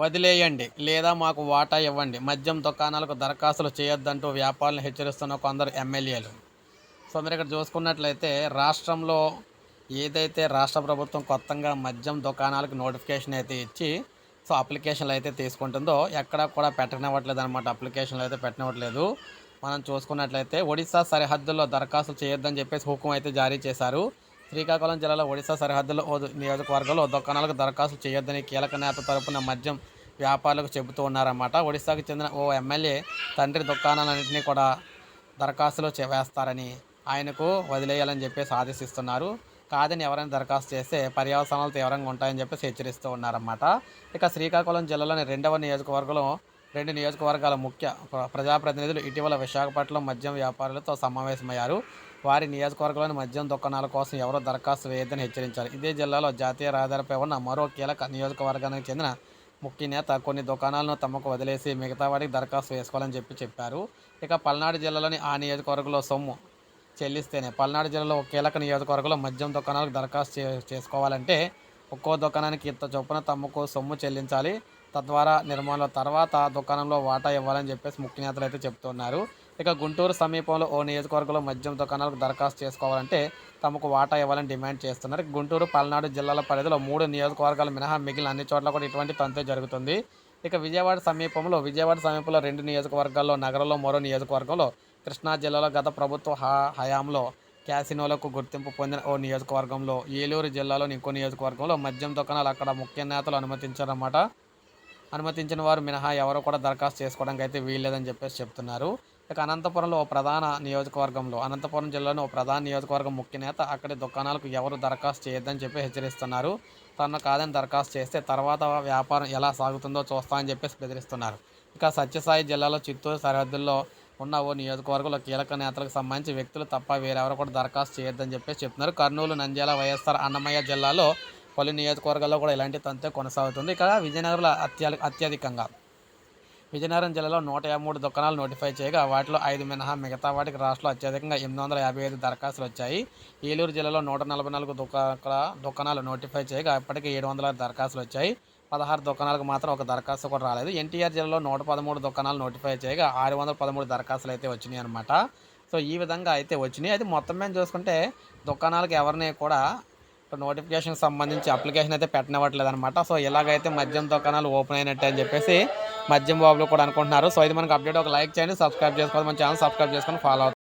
వదిలేయండి లేదా మాకు వాటా ఇవ్వండి. మద్యం దుకాణాలకు దరఖాస్తులు చేయొద్దంటూ వ్యాపారులను హెచ్చరిస్తున్న కొందరు ఎమ్మెల్యేలు. సో మీరు ఇక్కడ చూసుకున్నట్లయితే రాష్ట్రంలో ఏదైతే రాష్ట్ర ప్రభుత్వం కొత్తగా మద్యం దుకాణాలకు నోటిఫికేషన్ అయితే ఇచ్చి సో అప్లికేషన్లు అయితే తీసుకుంటుందో ఎక్కడా కూడా పెట్టనివ్వట్లేదు అనమాట అప్లికేషన్లు అయితే పెట్టనివ్వట్లేదు. మనం చూసుకున్నట్లయితే ఒడిశా సరిహద్దుల్లో దరఖాస్తులు చేయొద్దని చెప్పేసి హుకుం అయితే జారీ చేశారు. శ్రీకాకుళం జిల్లాలో ఒడిశా సరిహద్దులో ఓ నియోజకవర్గంలో దుకాణాలకు దరఖాస్తు చేయొద్దని కీలక నేత తరపున మద్యం వ్యాపారులకు చెబుతూ ఉన్నారన్నమాట. ఒడిశాకు చెందిన ఓ ఎమ్మెల్యే తండ్రి దుకాణాలన్నింటినీ కూడా దరఖాస్తులు చే- వేస్తారని ఆయనకు వదిలేయాలని చెప్పేసి ఆదేశిస్తున్నారు. కాదని ఎవరైనా దరఖాస్తు చేస్తే పర్యవసానాలు తీవ్రంగా ఉంటాయని చెప్పేసి హెచ్చరిస్తూ ఉన్నారన్నమాట. ఇక శ్రీకాకుళం జిల్లాలోని రెండవ నియోజకవర్గంలో రెండు నియోజకవర్గాల ముఖ్య ప్ర- ప్రజాప్రతినిధులు ఇటీవల విశాఖపట్నం మద్యం వ్యాపారులతో సమావేశమయ్యారు. వారి నియోజకవర్గంలోని మద్యం దుకాణాల కోసం ఎవరో దరఖాస్తు వేయొద్దని హెచ్చరించారు. ఇదే జిల్లాలో జాతీయ రహదారిపై ఉన్న మరో కీలక నియోజకవర్గానికి చెందిన ముఖ్య నేత కొన్ని దుకాణాలను తమకు వదిలేసి మిగతా వాటికి దరఖాస్తు వేసుకోవాలని చెప్పి చెప్పారు. ఇక పల్నాడు జిల్లాలోని ఆ నియోజకవర్గంలో సొమ్ము చెల్లిస్తేనే పల్నాడు జిల్లాలో ఒక కీలక నియోజకవర్గంలో మద్యం దుకాణాలకు దరఖాస్తు చేసుకోవాలంటే ఒక్కో దుకాణానికి ఇంత చొప్పున తమకు సొమ్ము చెల్లించాలి. తద్వారా నిర్మాణాల తర్వాత దుకాణంలో వాటా ఇవ్వాలని చెప్పేసి ముఖ్య నేతలు అయితే చెప్తున్నారు ఇక గుంటూరు సమీపంలో ఓ నియోజకవర్గంలో మద్యం దుకాణాలకు దరఖాస్తు చేసుకోవాలంటే తమకు వాటా ఇవ్వాలని డిమాండ్ చేస్తున్నారు. గుంటూరు పల్నాడు జిల్లాల పరిధిలో మూడు నియోజకవర్గాలు మినహా మిగిలిన అన్ని చోట్ల కూడా ఇటువంటి తంతే జరుగుతుంది. ఇక విజయవాడ సమీపంలో విజయవాడ సమీపంలో రెండు నియోజకవర్గాల్లో నగరంలో మరో నియోజకవర్గంలో కృష్ణా జిల్లాలో గత ప్రభుత్వ హయాంలో క్యాసినోలకు గుర్తింపు పొందిన ఓ నియోజకవర్గంలో ఏలూరు జిల్లాలోని ఇంకో నియోజకవర్గంలో మద్యం దుకాణాలు అక్కడ ముఖ్య నేతలు అనుమతించారన్నమాట. అనుమతించిన వారు మినహా ఎవరు కూడా దరఖాస్తు చేసుకోవడానికి అయితే వీల్లేదని చెప్పేసి చెప్తున్నారు. ఇక అనంతపురంలో ఓ ప్రధాన నియోజకవర్గంలో అనంతపురం జిల్లాలో ఓ ప్రధాన నియోజకవర్గం ముఖ్య నేత అక్కడి దుకాణాలకు ఎవరు దరఖాస్తు చేయొద్దని చెప్పి హెచ్చరిస్తున్నారు. తను కాదని దరఖాస్తు చేస్తే తర్వాత వ్యాపారం ఎలా సాగుతుందో చూస్తా అని చెప్పేసి బెదిరిస్తున్నారు. ఇక సత్యసాయి జిల్లాలో చిత్తూరు సరిహద్దుల్లో ఉన్న ఓ నియోజకవర్గంలో కీలక నేతలకు సంబంధించి వ్యక్తులు తప్ప వేరెవరు కూడా దరఖాస్తు చేయొద్దని చెప్పేసి చెప్తున్నారు. కర్నూలు నంద్యాల వైఎస్ఆర్ అన్నమయ్య జిల్లాలో పలు నియోజకవర్గాల్లో కూడా ఇలాంటి తంతే కొనసాగుతుంది. ఇక విజయనగరంలో అత్య అత్యధికంగా విజయనగరం జిల్లాలో నూట యాభై మూడు దుకాణాలు నోటిఫై చేయగా వాటిలో ఐదు మినహా మిగతా వాటికి రాష్ట్రంలో అత్యధికంగా ఎనిమిది వందల యాభై ఐదు దరఖాస్తులు వచ్చాయి. ఏలూరు జిల్లాలో నూట నలభై నాలుగు దుకాణ దుకాణాలు నోటిఫై చేయగా ఇప్పటికీ ఏడు వందల దరఖాస్తులు వచ్చాయి. పదహారు దుకాణాలకు మాత్రం ఒక దరఖాస్తు కూడా రాలేదు. ఎన్టీఆర్ జిల్లాలో నూట పదమూడు దుకాణాలు నోటిఫై చేయగా ఆరు వందల పదమూడు దరఖాస్తులు అయితే వచ్చినాయి అనమాట సో ఈ విధంగా అయితే వచ్చినాయి. అయితే మొత్తం మేము చూసుకుంటే దుకాణాలకు ఎవరిని కూడా నోటిఫికేషన్ సంబంధించి అప్లికేషన్ అయితే పెట్టనివ్వట్లేదు అనమాట సో ఇలాగైతే మద్యం దుకాణాలు ఓపెన్ అయినట్టే అని చెప్పేసి మద్యం బాబులు కూడా అనుకుంటున్నారు. సో ఇది మనకు అప్డేట్ ఒక లైక్ చేయండి సబ్స్క్రైబ్ చేసుకోవాలి మన ఛానల్ సబ్స్క్రైబ్ చేసుకొని ఫాలో అవుతుంది